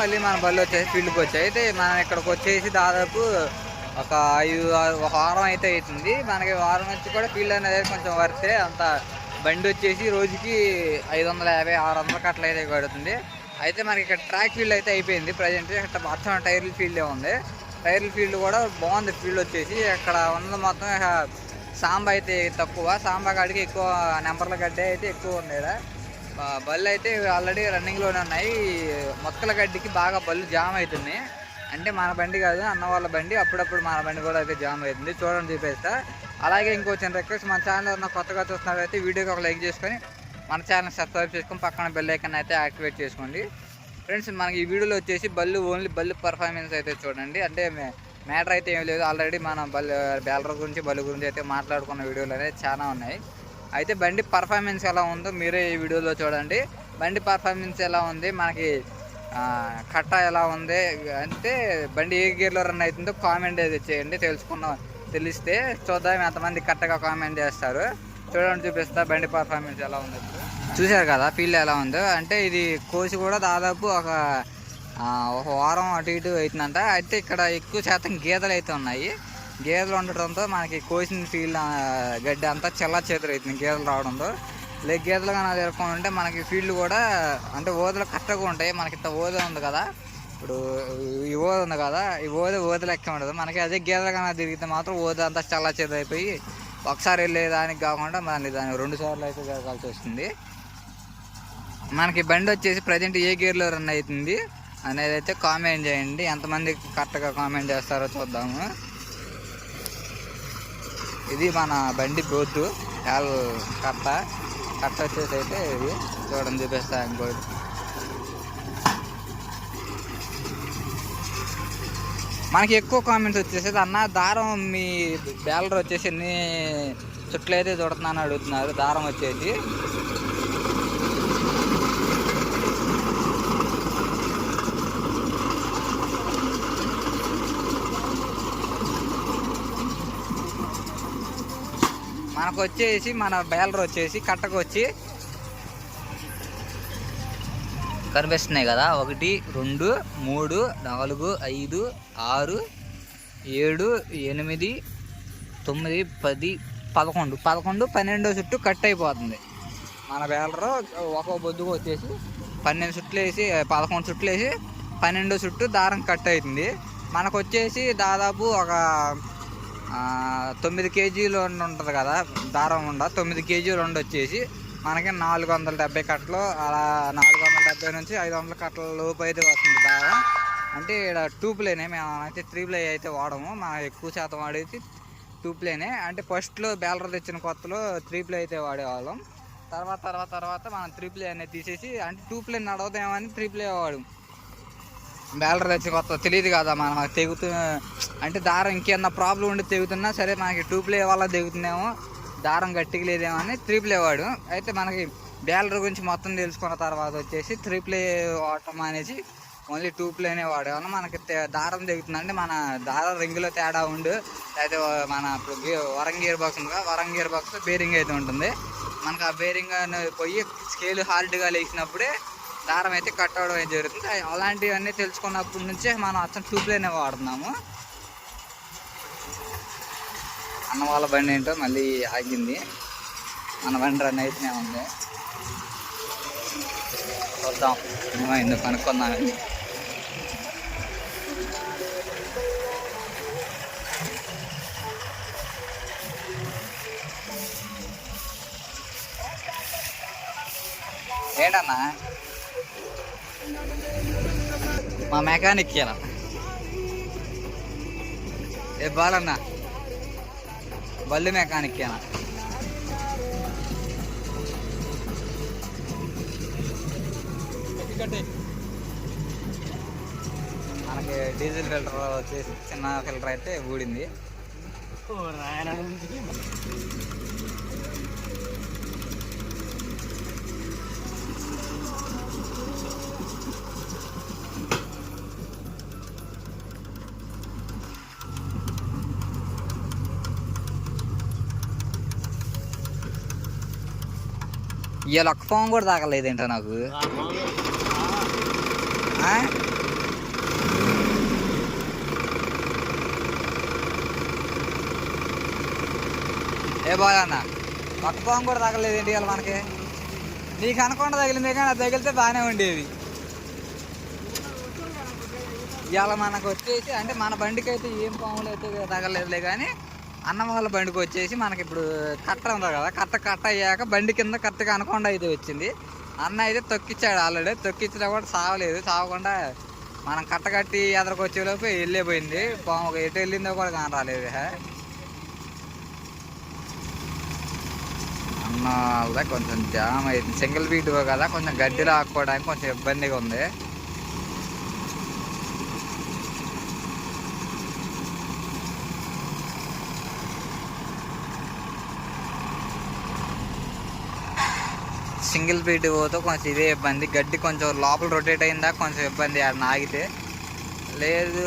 మళ్ళీ మన బళ్ళు వచ్చేసి ఫీల్డ్కి వచ్చాయి. అయితే మనం ఇక్కడికి వచ్చేసి దాదాపు ఒక ఐదు ఒక వారం అయితే అవుతుంది. మనకి వారం నుంచి కూడా ఫీల్డ్ అనేది కొంచెం వర్తే అంత బండి వచ్చేసి రోజుకి ఐదు వందల యాభై ఆరు వందల అట్లా అయితే పడుతుంది. అయితే మనకి ఇక్కడ ట్రాక్ ఫీల్డ్ అయితే అయిపోయింది. ప్రజెంట్ ఇక్కడ మొత్తం టైర్ల ఫీల్డే ఉంది. టైర్ల ఫీల్డ్ కూడా బాగుంది. ఫీల్డ్ వచ్చేసి అక్కడ ఉన్నది మొత్తం సాంబ అయితే తక్కువ. సాంబ కాడికి ఎక్కువ నెంబర్ల గడ్డే అయితే ఎక్కువ ఉంది బళ్ళు అయితే ఆల్రెడీ రన్నింగ్లోనే ఉన్నాయి. మొక్కల గడ్డికి బాగా బళ్ళు జామ్ అవుతున్నాయి అంటే మన బండి కాదు అన్న వాళ్ళ బండి. అప్పుడప్పుడు మన బండి కూడా అయితే జామ్ అవుతుంది. చూడండి చూపిస్తా. అలాగే ఇంకో చిన్న రిక్వెస్ట్ మన ఛానల్ ఉన్న కొత్తగా చూస్తున్నారైతే వీడియోకి ఒక లైక్ చేసుకొని మన ఛానల్ సబ్స్క్రైబ్ చేసుకొని పక్కన బెల్ ఐకన్ అయితే యాక్టివేట్ చేసుకోండి. ఫ్రెండ్స్ మనకి ఈ వీడియోలో వచ్చేసి బళ్ళు ఓన్లీ బళ్ళు పర్ఫార్మెన్స్ అయితే చూడండి. అంటే మ్యాటర్ అయితే ఏం లేదు. ఆల్రెడీ మన బల్ బ్యాలర్ గురించి బల్లు గురించి అయితే మాట్లాడుకున్న వీడియోలు అనేది చాలా ఉన్నాయి. అయితే బండి పర్ఫార్మెన్స్ ఎలా ఉందో మీరే ఈ వీడియోలో చూడండి. బండి పర్ఫార్మెన్స్ ఎలా ఉంది? మనకి కట్ట ఎలా ఉంది? అంటే బండి ఏ గేర్లో రన్ అవుతుందో కామెంట్ అయితే చేయండి. తెలుసుకున్న తెలిస్తే చూద్దాం ఎంతమంది కరెక్ట్గా కామెంట్ చేస్తారు. చూడండి చూపిస్తా బండి పర్ఫార్మెన్స్ ఎలా ఉంది. చూశారు కదా ఫీల్డ్ ఎలా ఉందో? అంటే ఇది కోసి కూడా దాదాపు ఒక ఒక వారం అటు ఇటు అవుతుందంట. అయితే ఇక్కడ ఎక్కువ శాతం గీతలు అయితే ఉన్నాయి. గేదెలు ఉండటంతో మనకి కోసిన ఫీల్డ్ గడ్డి అంతా చల్ల చేతులు అవుతుంది గేదెలు రావడంతో. లేక గేదెలు కానీ తిరగకుండా ఉంటే మనకి ఫీల్డ్ కూడా అంటే ఓదలు కరెక్ట్గా ఉంటాయి. మనకి ఇంత ఓద ఉంది కదా. ఇప్పుడు ఈ ఓద ఉంది కదా. ఈ ఓద ఓద లెక్క ఉండదు. మనకి అదే గేదెలు కానీ తిరిగితే మాత్రం ఓద అంతా చల్ల చేతులు అయిపోయి ఒకసారి వెళ్ళేదానికి కాకుండా మనకి దానికి రెండు సార్లు అయితే జరగాల్సి వస్తుంది మనకి బండి వచ్చేసి ప్రజెంట్ ఏ గేర్లో రన్ అవుతుంది అనేది అయితే కామెంట్ చేయండి. ఎంతమంది కరెక్ట్గా కామెంట్ చేస్తారో చూద్దాము. ఇది మన బండి బోర్డు. కాల్ కట్ట. కట్ట వచ్చేసి అయితే ఇది. చూడండి చూపిస్తా ఇంకోటి. మనకి ఎక్కువ కామెంట్స్ వచ్చేసి అన్న దారం మీ బ్యాలర్ వచ్చేసి ఎన్ని చుట్లు అయితే చూడుతున్నాను అడుగుతున్నారు. దారం వచ్చేసి. మనకు వచ్చేసి మన బ్యాలర్ వచ్చేసి కట్టకు వచ్చి కనిపిస్తున్నాయి కదా. ఒకటి రెండు మూడు నాలుగు ఐదు ఆరు ఏడు ఎనిమిది తొమ్మిది పది పదకొండు. పదకొండు పన్నెండో చుట్టూ కట్ అయిపోతుంది. మన బ్యాలర్ ఒక బొద్దుకు వచ్చేసి పన్నెండు చుట్లు వేసి పదకొండు చుట్లు వేసి పన్నెండో చుట్టూ దారం కట్ అవుతుంది. మనకు వచ్చేసి దాదాపు ఒక తొమ్మిది కేజీలు ఉంటుంది కదా దారం ఉండ. తొమ్మిది కేజీలు ఉండి వచ్చేసి మనకి నాలుగు వందల డెబ్బై కట్టలు అలా నాలుగు వందల డెబ్బై నుంచి ఐదు వందల కట్టల లోపు అయితే వస్తుంది దారం. అంటే ఇక్కడ టూ ప్లేనే మేము అయితే త్రీ ప్లే అయితే వాడము. మనం ఎక్కువ శాతం వాడేది టూ ప్లేనే అంటే ఫస్ట్లో బ్యాలర్ తెచ్చిన కొత్తలో త్రీ ప్లే అయితే వాడేవాళ్ళం. తర్వాత తర్వాత తర్వాత మనం త్రీ ప్లే అనేది తీసేసి అంటే టూ ప్లే నడవదేమని త్రీ ప్లే వాడు. బ్యాలర్ తెచ్చి కొత్త తెలియదు కదా మనం తెగుతూ అంటే దారం ఇంకేమన్నా ప్రాబ్లం ఉండి తెగుతున్నా సరే మనకి టూ ప్లే వల్ల తెగుతుందేమో. దారం గట్టిగా లేదేమో అని త్రీ ప్లే వాడు. అయితే మనకి బ్యాలర్ గురించి మొత్తం తెలుసుకున్న తర్వాత వచ్చేసి త్రీ ప్లే వాడటం అనేసి ఓన్లీ టూ ప్లేనే వాడేవాళ్ళం మనకి దారం తెగుతుందంటే మన దారం రింగులో తేడా ఉండు. అయితే మన ఇప్పుడు గే- వరం గేర్ బాక్స్ ఉందిగా వరం గేర్ బాక్స్ బేరింగ్ అయితే ఉంటుంది. మనకు ఆ బేరింగ్ పోయి స్కేల్ హార్డ్గా లేచినప్పుడే దారం అయితే కట్ అవడం అయితే జరుగుతుంది. అలాంటివన్నీ తెలుసుకున్నప్పటి నుంచే మనం అచ్చం ట్యూబ్లైనే వాడుతున్నాము. అన్న వాళ్ళ బండి ఏంటో మళ్ళీ ఆగింది. మన బండి రన్ అయితేనే ఉంది. చూద్దాం. ఏమైందో కనుక్కుందాం. ఏంటన్నా? మా మెకానిక్ ఇలా ఏ బాలన్నా? బల్లి మెకానికేనా మనకి డీజిల్ ఫిల్టర్ వచ్చేసి చిన్న ఫిల్టర్ అయితే ఊడింది. ఇవాళ ఒక్క ఫోన్ కూడా తాగలేదేంట నాకు? ఏ బాగా ఒక్క ఫోన్ కూడా తగలేదేంటి ఇవాళ మనకి? నీకు అనుకుండా తగిలింది కానీ అది తగిలితే బాగానే ఉండేది. ఇవాళ మనకు వచ్చేసి అంటే మన బండికి అయితే ఏం పాములు అయితే తగలేదులే కానీ అన్నం వాళ్ళ బండికి వచ్చేసి మనకి ఇప్పుడు కట్ట ఉంది కదా కట్ట కట్ట అయ్యాక బండి కింద కరెక్ట్గా అనకుండా అయితే వచ్చింది. అన్న అయితే తొక్కిచ్చాడు ఆల్రెడీ తొక్కిచ్చినా కూడా సావలేదు. సావకుండా మనం కట్ట కట్టి ఎదరికి వచ్చేలోపు వెళ్ళిపోయింది పాము ఎటు వెళ్ళిందో కూడా కాని రాలేదు అన్న వాళ్ళ కొంచెం జామ్ అయింది. సింగిల్ బీట్ కదా కొంచెం గడ్డి లాక్కోవడానికి కొంచెం ఇబ్బందిగా ఉంది. సింగిల్ బీట్ పోతే కొంచెం ఇదే ఇబ్బంది. గడ్డి కొంచెం లోపల రొటేట్ అయిందా కొంచెం ఇబ్బంది ఆడ ఆగితే లేదు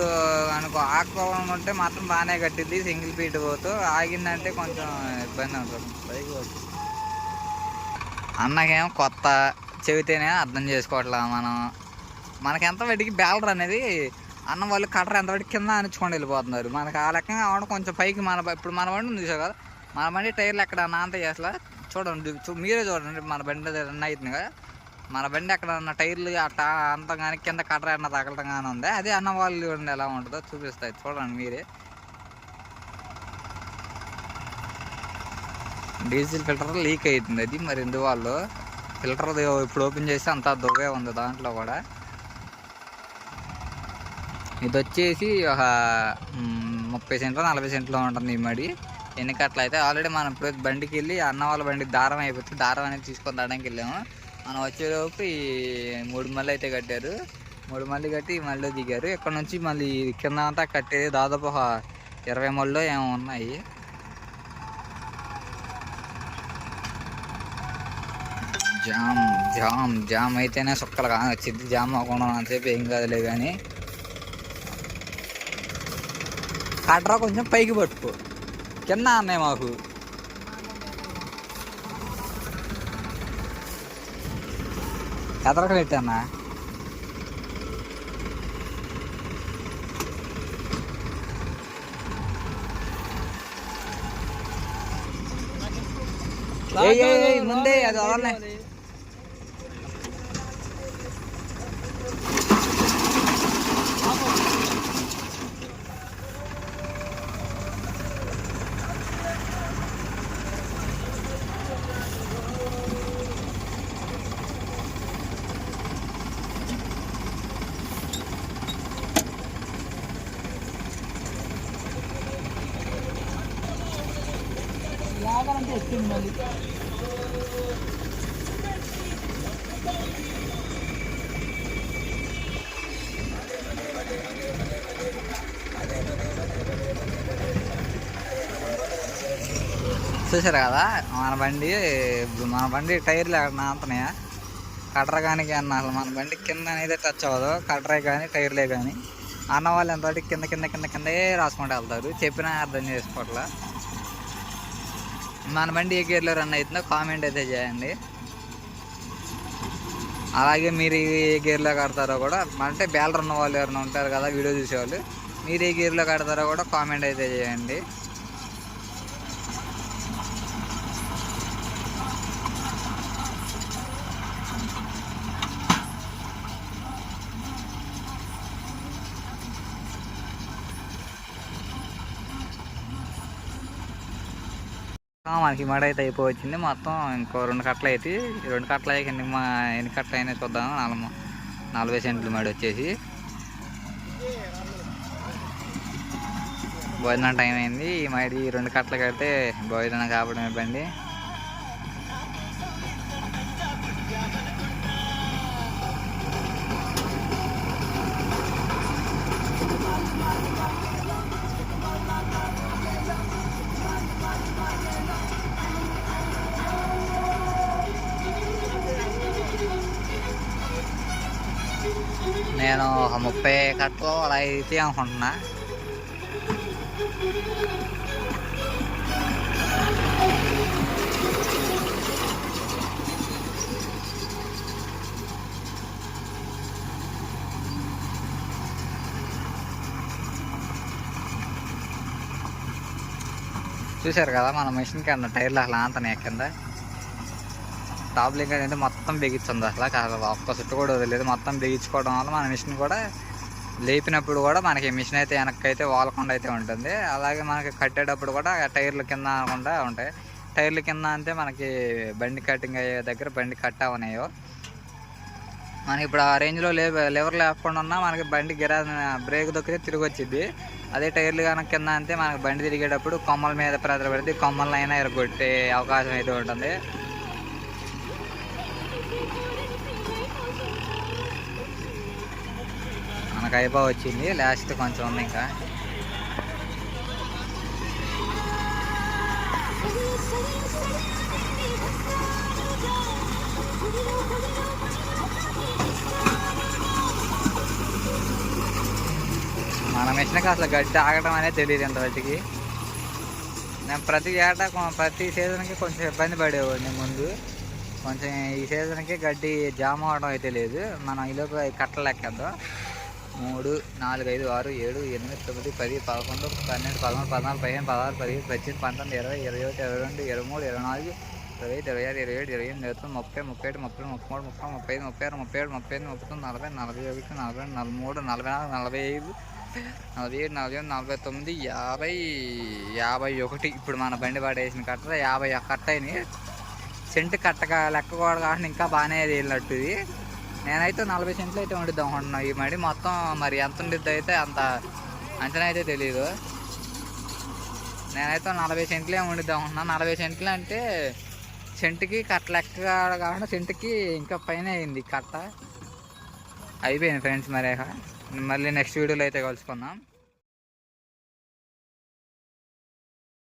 అనుకో ఆకుకోవడం ఉంటే మాత్రం బాగానే కట్టింది సింగిల్ బీట్ పోతూ. ఆగిందంటే కొంచెం ఇబ్బంది పోతూ. అన్నకేమో కొత్త చెబితేనే అర్థం చేసుకోవట్లా మనం. మనకి ఎంత వాటికి బ్యాలర్ అనేది అన్న వాళ్ళు కట్టర్ ఎంత వాటికి కింద అణుచుకొని వెళ్ళిపోతున్నారు. మనకి ఆ లెక్కగా అవడం కొంచెం పైకి మన ఇప్పుడు మన బండి ఉంది చూసావు కదా. మన బండి టైర్లు ఎక్కడ నాంత చేసలా చూడండి చూ- మీరే చూడండి మన బండి రన్ అవుతుంది కదా. మన బండి అక్కడ ఉన్న టైర్లు అట్ట అంతం కానీ కింద కట్ర అన్న తగలటం కానీ ఉంది? అదే అన్న వాళ్ళు చూడండి ఎలా ఉంటుందో చూపిస్తాయి. చూడండి మీరే. డీజిల్ ఫిల్టర్ లీక్ అవుతుంది అది మరి ఎందువల్ల? ఫిల్టర్ ఇప్పుడు ఓపెన్ చేస్తే అంత దువ్వే ఉంది దాంట్లో కూడా. ఇది వచ్చేసి ఒక ముప్పై సెంట్లో నలభై సెంట్లో ఉంటుంది ఈ మడి. వెనకట్లయితే ఆల్రెడీ మనం ఇప్పుడు బండికి వెళ్ళి అన్న వాళ్ళ బండికి దారం అయిపోతే దారం అనేది తీసుకొని దాడానికి వెళ్ళాము. మనం వచ్చేలోపు ఈ మూడు మళ్ళీ అయితే కట్టారు. మూడు మళ్ళీ కట్టి మళ్ళీ దిగారు. ఇక్కడ నుంచి మళ్ళీ కింద అంతా కట్టేది దాదాపు ఒక ఇరవై మళ్ళీ ఏమో ఉన్నాయి. జామ్ జామ్ జామ్ అయితేనే సుక్కలు కానీ వచ్చింది జామ్ అవ్వకుండా అంతసేపు ఏం కాదులే కానీ కట్రా కొంచెం పైకి పట్టుకో. కింద అన్నాయి మాకు. ఎదరకు పెట్టానా ముందే అది వదలనే. చూసారు కదా? మన బండి మన బండి టైర్లు ఎక్కడ అంతనయా కట్ర కానీ అన్న అసలు మన బండి కింద అనేది టచ్ అవ్వదు. కట్రే కానీ టైర్లే కానీ. అన్న వాళ్ళు ఎంత కింద కింద కింద కిందే రాసుకుంటూ వెళ్తారు. చెప్పినా అర్థం చేసుకోవట్లా. మన బండి ఏ గేర్లో రన్ అవుతుందో కామెంట్ అయితే చేయండి. అలాగే మీరు ఏ గేర్లో కడతారో కూడా అంటే బ్యాలర్ ఉన్న వాళ్ళు ఎవరైనా ఉంటారు కదా వీడియో చూసేవాళ్ళు మీరు ఏ గేర్లో కడతారో కూడా కామెంట్ అయితే చేయండి. మనకి మడ అయితే అయిపోవచ్చింది. మొత్తం ఇంకో రెండు కట్టలు అయితే రెండు కట్టలు అయ్యాక ఎన్ని మా ఎన్ని కట్టలు అయినా చూద్దాం. నాలుగు నలభై సెంట్లు మడి వచ్చేసి. భోజనం టైం అయింది. ఈ మడి ఈ రెండు కట్టలు కడితే భోజనం కావడం ఇవ్వండి ముప్పై కట్టలు అలా అయితే అనుకుంటున్నా చూశారు కదా మన మిషన్ కింద టైర్లు అసలు ఆంతనే కింద. టాప్ లింక్ మొత్తం బిగించింది అసలు అసలు ఒక్క చుట్టు కూడా వదిలేదు. మొత్తం బిగించుకోవడం వల్ల మన మిషన్ కూడా లేపినప్పుడు కూడా మనకి మిషన్ అయితే వెనక్కైతే వాలకుండా అయితే ఉంటుంది. అలాగే మనకి కట్టేటప్పుడు కూడా టైర్లు కింద అనకుండా ఉంటాయి. టైర్లు కింద అంటే మనకి బండి కటింగ్ అయ్యే దగ్గర బండి కట్ అవనాయో మనకి ఇప్పుడు ఆ రేంజ్లో లే లెవర్ లేకుండా ఉన్నా మనకి బండి గిరా బ్రేక్ దొక్కితే తిరిగి వచ్చింది అదే టైర్లు కనుక కింద అంతే మనకి బండి తిరిగేటప్పుడు కొమ్మల మీద ప్రజలు పెడితే కొమ్మలైనా ఎరగొట్టే అవకాశం అయితే ఉంటుంది. మనకు అయిపో వచ్చింది. లాస్ట్ కొంచెం ఉంది ఇంకా. మన మిషన్కి అసలు గడ్డి ఆగడం అనేది తెలియదు ఇంతవరకు. నేను ప్రతి ఏటా ప్రతి సీజన్కి కొంచెం ఇబ్బంది పడేవాడిని ముందు. కొంచెం ఈ సీజన్కి గడ్డి జామ్ అవడం అయితే లేదు. మనం ఈలోపు అవి కట్టలు లెక్కేద్దాం. మూడు నాలుగు ఐదు ఆరు ఏడు ఎనిమిది తొమ్మిది పది పదకొండు పన్నెండు పదమూడు పద్నాలుగు పదిహేను పదహారు పదిహేను పద్దెనిమిది పంతొమ్మిది ఇరవై ఇరవై ఒకటి ఇరవై రెండు ఇరవై మూడు ఇరవై నాలుగు ఇరవై ఐదు ఇరవై ఆరు ఇరవై ఏడు ఇరవై ఎనిమిది ఇరవై ముప్పై ముప్పై ఏడు ముప్పై ముప్పై మూడు ముప్పై ముప్పై ఐదు ముప్పై ఆరు ముప్పై ఏడు ముప్పై ఎనిమిది ముప్పై తొమ్మిది నలభై నలభై ఒకటి నలభై రెండు నలభై మూడు నలభై నాలుగు నలభై ఐదు నలభై ఏడు నలభై ఎనిమిది నలభై తొమ్మిది యాభై యాభై ఒకటి. ఇప్పుడు మన బండి పడేసిన కట్ట యాభై కట్ట అయినాయి. సెంటు కట్టగా లెక్క కూడా కాకుండా ఇంకా బాగానే వెళ్ళినట్టు ఇది. నేనైతే నలభై సెంట్లు అయితే వండుద్దాం అనుకుంటున్నాను ఈ మడి మొత్తం మరి ఎంత ఉండిద్ది అయితే అంత అంచనా అయితే తెలియదు నేనైతే నలభై సెంట్లే వండుద్దాం అనుకుంటున్నాను నలభై సెంట్లు అంటే సెంటుకి కట్ట లెక్క కాకుండా సెంటుకి ఇంకా పైన అయింది కట్ట. అయిపోయింది ఫ్రెండ్స్ మరి మళ్ళీ నెక్స్ట్ వీడియోలో అయితే కలుసుకుందాం.